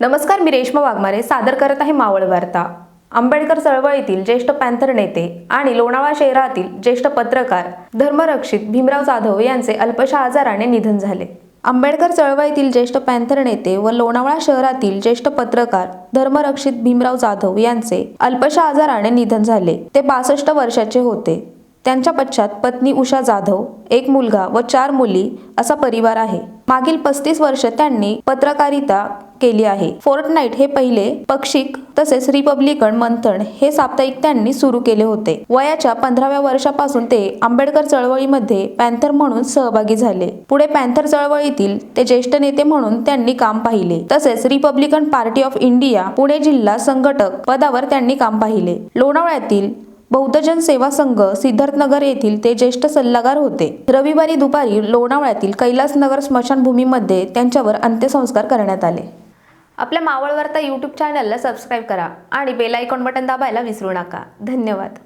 नमस्कार मी रेश्मा वाघमारे सादर करत आहे मावळ वार्ता. आंबेडकर चळवळीतील ज्येष्ठ पॅन्थर नेते आणि लोणावळा शहरातील ज्येष्ठ पत्रकार धर्मरक्षित भीमराव जाधव यांचे अल्पशा आजाराने निधन झाले. आंबेडकर चळवळीतील ज्येष्ठ पॅन्थर नेते व लोणावळा शहरातील ज्येष्ठ पत्रकार धर्मरक्षित भीमराव जाधव यांचे अल्पशा आजाराने निधन झाले. ते बासष्ट वर्षाचे होते. त्यांच्या पश्चात पत्नी उषा जाधव एक मुलगा व चार मुली असा परिवार आहे. मागील पस्तीस वर्ष त्यांनी पत्रकारिता केली आहे. फोर्टनाईट हे पहिले पक्षिक तसेच रिपब्लिकन मंथन हे साप्ताहिक त्यांनी सुरू केले होते. वयाच्या पंधराव्या वर्षापासून ते आंबेडकर चळवळीमध्ये पॅन्थर म्हणून सहभागी झाले. पुढे पॅन्थर चळवळीतील ते ज्येष्ठ नेते म्हणून त्यांनी काम पाहिले. तसेच Republican party of India Pune जिल्हा संघटक पदावर त्यांनी काम पाहिले. लोणावळ्यातील बौद्धजन सेवा संघ सिद्धार्थनगर येथील ते ज्येष्ठ सल्लागार होते. रविवारी दुपारी लोणावळ्यातील कैलासनगर स्मशानभूमीमध्ये त्यांच्यावर अंत्यसंस्कार करण्यात आले. आपल्या मावळवरता यूट्यूब चॅनलला सबस्क्राईब करा आणि बेल आयकॉन बटन दाबायला विसरू नका. धन्यवाद.